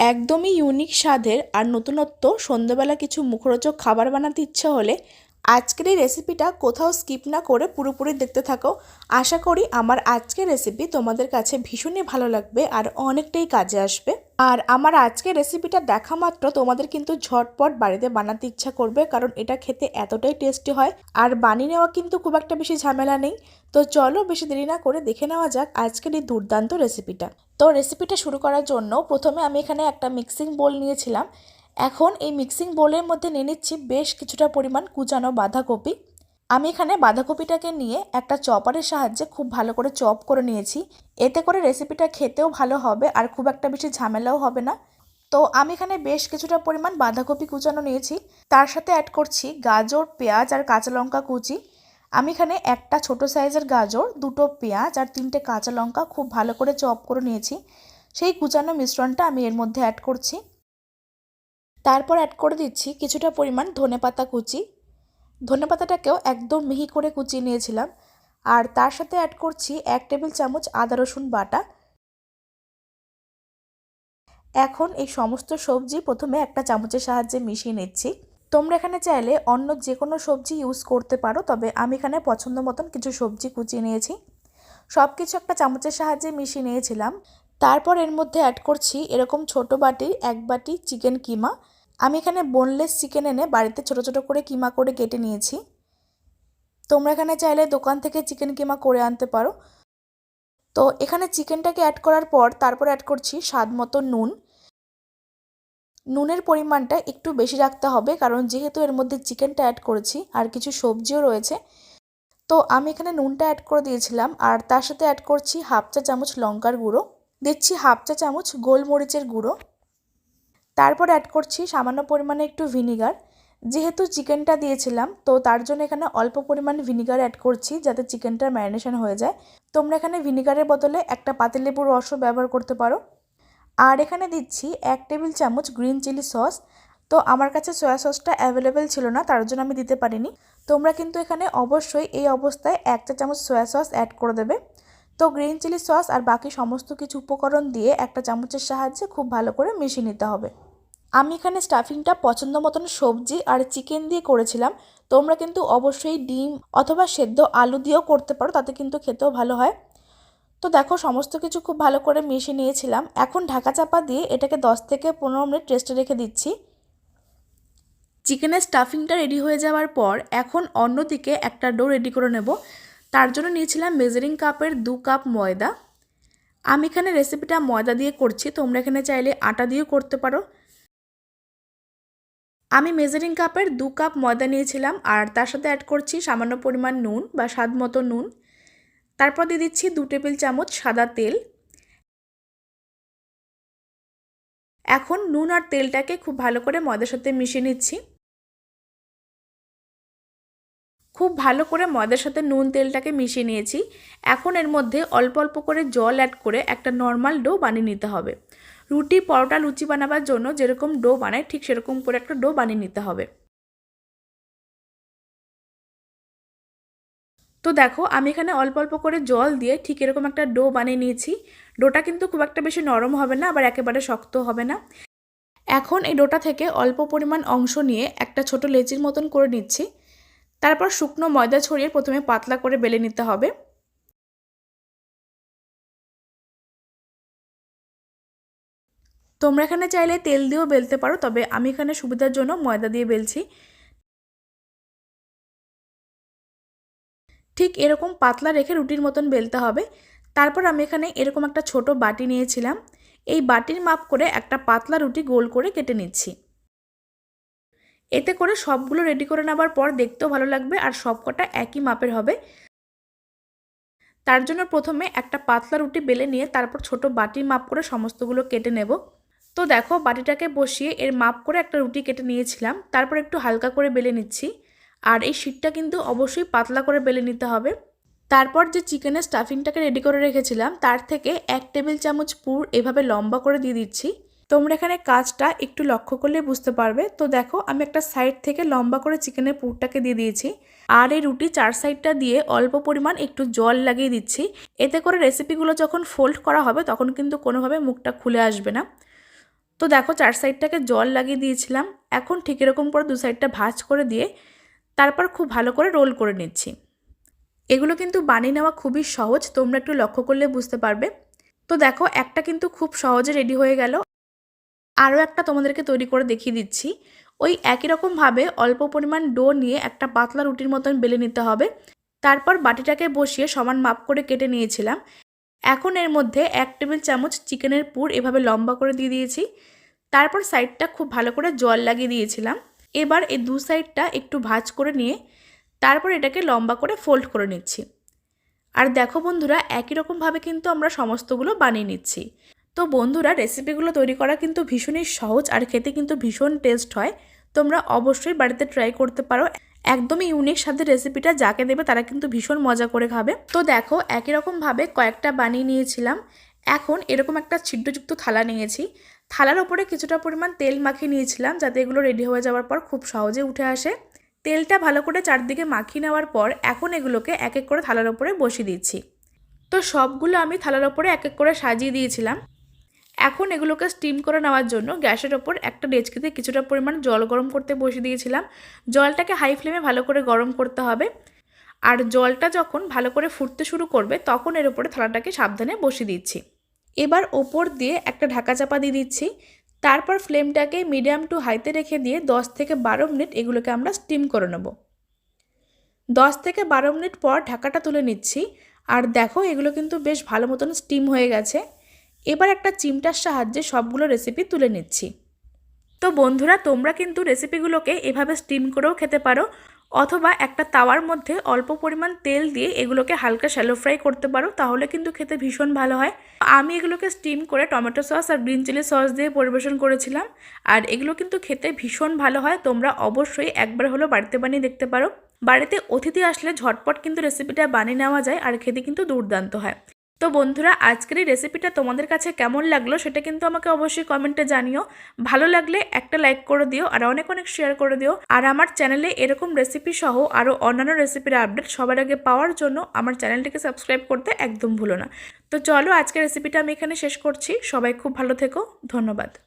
একদমই ইউনিক স্বাদের আর নতুনত্ব সন্ধ্যেবেলা কিছু মুখরোচক খাবার বানাতে ইচ্ছে হলে আজকের এই রেসিপিটা কোথাও স্কিপ না করে পুরোপুরি দেখতে থাকো। আশা করি আমার আজকের রেসিপি তোমাদের কাছে ভীষণই ভালো লাগবে আর অনেকটাই কাজে আসবে। আর আমার আজকের রেসিপিটা দেখা মাত্র তোমাদের কিন্তু ঝটপট বাড়িতে বানাতে ইচ্ছা করবে কারণ এটা খেতে এতটাই টেস্টি হয় আর বানিয়ে নেওয়া কিন্তু খুব একটা বেশি ঝামেলা নেই। তো চলো বেশি দেরি না করে দেখে নেওয়া যাক আজকের এই দুর্দান্ত রেসিপিটা তো রেসিপিটা শুরু করার জন্য প্রথমে আমি এখানে একটা মিক্সিং বোল নিয়েছিলাম। এখন এই মিক্সিং বোলের মধ্যে নিয়ে নিচ্ছি বেশ কিছুটা পরিমাণ কুচানো বাঁধাকপি। আমি এখানে বাঁধাকপিটাকে নিয়ে একটা চপারের সাহায্যে খুব ভালো করে চপ করে নিয়েছি। এতে করে রেসিপিটা খেতেও ভালো হবে আর খুব একটা বেশি ঝামেলাও হবে না। তো আমি এখানে বেশ কিছুটা পরিমাণ বাঁধাকপি কুচানো নিয়েছি। তার সাথে অ্যাড করছি গাজর, পেঁয়াজ আর কাঁচা লঙ্কা কুচি। আমি এখানে একটা ছোট সাইজের গাজর, দুটো পেঁয়াজ আর তিনটে কাঁচা লঙ্কা খুব ভালো করে চপ করে নিয়েছি। সেই কুচানো মিশ্রণটা আমি এর মধ্যে অ্যাড করছি। তারপর অ্যাড করে দিচ্ছি কিছুটা পরিমাণ ধনে পাতা কুচি। ধনে পাতাটাকেও একদম মিহি করে কুচিয়ে নিয়েছিলাম। আর তার সাথে অ্যাড করছি এক টেবিল চামচ আদা রসুন বাটা। এখন এই সমস্ত সবজি প্রথমে একটা চামচের সাহায্যে মিশিয়ে নিচ্ছি। তোমরা এখানে চাইলে অন্য যে কোনো সবজি ইউজ করতে পারো, তবে আমি এখানে পছন্দ মতন কিছু সবজি কুচিয়ে নিয়েছি। সব কিছু একটা চামচের সাহায্যে মিশিয়ে নিয়েছিলাম। তারপর এর মধ্যে অ্যাড করছি এরকম ছোট বাটির এক বাটি চিকেন কিমা। আমি এখানে বোনলেস চিকেন এনে বাড়িতে ছোট ছোট করে কিমা করে কেটে নিয়েছি। তোমরা এখানে চাইলে দোকান থেকে চিকেন কিমা করে আনতে পারো। তো এখানে চিকেনটাকে অ্যাড করার পর তারপর অ্যাড করছি স্বাদ মতো নুন। নুনের পরিমাণটা একটু বেশি রাখতে হবে, কারণ যেহেতু এর মধ্যে চিকেনটা অ্যাড করেছি আর কিছু সবজিও রয়েছে। তো আমি এখানে নুনটা অ্যাড করে দিয়েছিলাম, আর তার সাথে অ্যাড করছি হাফ চা চামচ লঙ্কার গুঁড়ো। দিচ্ছি হাফ চা চামচ গোলমরিচের গুঁড়ো। তারপর অ্যাড করছি সামান্য পরিমাণে একটু ভিনিগার যেহেতু চিকেনটা দিয়েছিলাম, তো তার জন্য এখানে অল্প পরিমাণ ভিনিগার অ্যাড করছি যাতে চিকেনটার ম্যারিনেশন হয়ে যায়। তোমরা এখানে ভিনিগারের বদলে একটা পাতিলেবুর রসও ব্যবহার করতে পারো। আর এখানে দিচ্ছি এক টেবিল চামচ গ্রিন চিলি সস। তো আমার কাছে সয়া সসটা অ্যাভেলেবেল ছিল না, তার জন্য আমি দিতে পারিনি। তোমরা কিন্তু এখানে অবশ্যই এই অবস্থায় এক চা চামচ সয়া সস অ্যাড করে দেবে। তো গ্রিন চিলি সস আর বাকি সমস্ত কিছু উপকরণ দিয়ে একটা চামচের সাহায্যে খুব ভালো করে মিশিয়ে নিতে হবে। আমি এখানে স্টাফিংটা পছন্দ মতন সবজি আর চিকেন দিয়ে করেছিলাম। তোমরা কিন্তু অবশ্যই ডিম অথবা সেদ্ধ আলু দিয়েও করতে পারো, তাতে কিন্তু খেতেও ভালো হয়। তো দেখো, সমস্ত কিছু খুব ভালো করে মিশিয়ে নিয়েছিলাম। এখন ঢাকা চাপা দিয়ে এটাকে 10 থেকে পনেরো মিনিট রেস্টে রেখে দিচ্ছি। চিকেনের স্টাফিংটা রেডি হয়ে যাওয়ার পর এখন অন্যদিকে একটা ডো রেডি করে নেব। তার জন্য নিয়েছিলাম মেজারিং কাপের দু কাপ ময়দা। আমি এখানে রেসিপিটা ময়দা দিয়ে করছি, তোমরা এখানে চাইলে আটা দিয়েও করতে পারো। আমি মেজারিং কাপের দু কাপ ময়দা নিয়েছিলাম, আর তার সাথে অ্যাড করছি সামান্য পরিমাণ নুন বা স্বাদ মতো নুন। তারপর দিয়ে দিচ্ছি দু টেবিল চামচ সাদা তেল। এখন নুন আর তেলটাকে খুব ভালো করে ময়দার সাথে মিশিয়ে নিচ্ছি। খুব ভালো করে ময়দার সাথে নুন তেলটাকে মিশিয়ে নিয়েছি। এখন এর মধ্যে অল্প অল্প করে জল অ্যাড করে একটা নর্মাল ডো বানিয়ে নিতে হবে। রুটি, পরোটা, লুচি বানাবার জন্য যেরকম ডো বানায় ঠিক সেরকম করে একটা ডো বানিয়ে নিতে হবে। তো দেখো, আমি এখানে অল্প অল্প করে জল দিয়ে ঠিক এরকম একটা ডো বানিয়ে নিয়েছি। ডোটা কিন্তু খুব একটা বেশি নরম হবে না, আবার একেবারে শক্ত হবে না। এখন এই ডোটা থেকে অল্প পরিমাণ অংশ নিয়ে একটা ছোট লেচির মতন করে নিচ্ছি। তারপর শুকনো ময়দা ছড়িয়ে প্রথমে পাতলা করে বেলে নিতে হবে। তোমরা এখানে চাইলে তেল দিয়েও বেলতে পারো, তবে আমি এখানে সুবিধার জন্য ময়দা দিয়ে বেলছি। ঠিক এরকম পাতলা রেখে রুটির মতন বেলতে হবে। তারপর আমি এখানে এরকম একটা ছোট বাটি নিয়েছিলাম। এই বাটির মাপ করে একটা পাতলা রুটি গোল করে কেটে নিচ্ছি। এতে করে সবগুলো রেডি করে নেবার পর দেখতেও ভালো লাগবে আর সবকটা একই মাপের হবে। তার জন্য প্রথমে একটা পাতলা রুটি বেলে নিয়ে তারপর ছোট বাটির মাপ করে সমস্তগুলো কেটে নেব। তো দেখো বাটিটাকে বসিয়ে এর মাপ করে একটা রুটি কেটে নিয়েছিলাম। তারপর একটু হালকা করে বেলে নিচ্ছি। আর এই শীটটা কিন্তু অবশ্যই পাতলা করে বেলে নিতে হবে। তারপর যে চিকেনের স্টাফিংটাকে রেডি করে রেখেছিলাম, তার থেকে এক টেবিল চামচ পুর এভাবে লম্বা করে দিয়ে দিচ্ছি। তোমরা এখানে কাজটা একটু লক্ষ্য করলে বুঝতে পারবে। তো দেখো, আমি একটা সাইড থেকে লম্বা করে চিকেনের পুরটাকে দিয়ে দিয়েছি। আর এই রুটি চার সাইডটা দিয়ে অল্প পরিমাণ একটু জল লাগিয়ে দিচ্ছি। এতে করে রেসিপিগুলো যখন ফোল্ড করা হবে, তখন কিন্তু কোনোভাবে মুখটা খুলে আসবে না। তো দেখো, চার সাইডটাকে জল লাগিয়ে দিয়েছিলাম। এখন ঠিক এরকম করে দু সাইডটা ভাজ করে দিয়ে তারপর খুব ভালো করে রোল করে নিচ্ছি। এগুলো কিন্তু বানিয়ে নেওয়া খুবই সহজ, তোমরা একটু লক্ষ্য করলে বুঝতে পারবে। তো দেখো, একটা কিন্তু খুব সহজে রেডি হয়ে গেল। আরও একটা তোমাদেরকে তৈরি করে দেখিয়ে দিচ্ছি। ওই একই রকমভাবে অল্প পরিমাণ ডো নিয়ে একটা পাতলা রুটির মতন বেলে নিতে হবে। তারপর বাটিটাকে বসিয়ে সমান মাপ করে কেটে নিয়েছিলাম। এখন এর মধ্যে এক টেবিল চামচ চিকেনের পুর এভাবে লম্বা করে দিয়ে দিয়েছি। তারপর সাইডটা খুব ভালো করে জল লাগিয়ে দিয়েছিলাম। এবার এই দু সাইডটা একটু ভাজ করে নিয়ে তারপর এটাকে লম্বা করে ফোল্ড করে নিচ্ছি। আর দেখো বন্ধুরা, একই রকমভাবে কিন্তু আমরা সমস্তগুলো বানিয়ে নিচ্ছি। তো বন্ধুরা, রেসিপিগুলো তৈরি করা কিন্তু ভীষণই সহজ আর খেতে কিন্তু ভীষণ টেস্ট হয়। তোমরা অবশ্যই বাড়িতে ট্রাই করতে পারো। একদমই ইউনিক স্বাদের রেসিপিটা যাকে দেবে তারা কিন্তু ভীষণ মজা করে খাবে। তো দেখো, একই রকমভাবে কয়েকটা বানিয়ে নিয়েছিলাম। এখন এরকম একটা ছিদ্রযুক্ত থালা নিয়েছি। থালার ওপরে কিছুটা পরিমাণ তেল মাখিয়ে নিয়েছিলাম যাতে এগুলো রেডি হয়ে যাওয়ার পর খুব সহজে উঠে আসে। তেলটা ভালো করে চারদিকে মাখিয়ে নেওয়ার পর এখন এগুলোকে এক এক করে থালার ওপরে বসিয়ে দিচ্ছি। তো সবগুলো আমি থালার ওপরে এক এক করে সাজিয়ে দিয়েছিলাম। এখন এগুলোকে স্টিম করে নেওয়ার জন্য গ্যাসের ওপর একটা ডেচকিতে কিছুটা পরিমাণ জল গরম করতে বসিয়ে দিয়েছিলাম। জলটাকে হাই ফ্লেমে ভালো করে গরম করতে হবে। আর জলটা যখন ভালো করে ফুটতে শুরু করবে তখন এর উপরে থালাটাকে সাবধানে বসিয়ে দিচ্ছি। এবার ওপর দিয়ে একটা ঢাকা চাপা দিয়ে দিচ্ছি। তারপর ফ্লেমটাকে মিডিয়াম টু হাইতে রেখে দিয়ে 10 থেকে বারো মিনিট এগুলোকে আমরা স্টিম করে নেব। 10 থেকে বারো মিনিট পর ঢাকাটা তুলে নিচ্ছি। আর দেখো, এগুলো কিন্তু বেশ ভালো মতন স্টিম হয়ে গেছে। এবার একটা চিমটার সাহায্যে সবগুলো রেসিপি তুলে নিচ্ছি। তো বন্ধুরা, তোমরা কিন্তু রেসিপিগুলোকে এভাবে স্টিম করেও খেতে পারো। অথবা একটা তাওয়ার মধ্যে অল্প পরিমাণ তেল দিয়ে এগুলোকে হালকা শ্যালো ফ্রাই করতে পারো, তাহলে কিন্তু খেতে ভীষণ ভালো হয়। আমি এগুলোকে স্টিম করে টমেটো সস আর গ্রিন চিলি সস দিয়ে পরিবেশন করেছিলাম, আর এগুলো কিন্তু খেতে ভীষণ ভালো হয়, তোমরা অবশ্যই একবার হলো বাড়িতে বানিয়ে দেখতে পারো। বাড়িতে অতিথি আসলে ঝটপট কিন্তু রেসিপিটা বানিয়ে নেওয়া যায়, আর খেতে কিন্তু দুর্দান্ত হয়। তো বন্ধুরা, আজকের এই রেসিপিটা তোমাদের কাছে কেমন লাগল সেটা কিন্তু আমাকে অবশ্যই কমেন্টে জানিও। ভালো লাগলে একটা লাইক করে দিও আর অনেক অনেক শেয়ার করে দিও। আর আমার চ্যানেলে এরকম রেসিপি সহ আরও অন্যান্য রেসিপির আপডেট সবার আগে পাওয়ার জন্য আমার চ্যানেলটিকে সাবস্ক্রাইব করতে একদম ভুলো না। তো চলো, আজকের রেসিপিটা আমি এখানে শেষ করছি। সবাই খুব ভালো থেকো। ধন্যবাদ।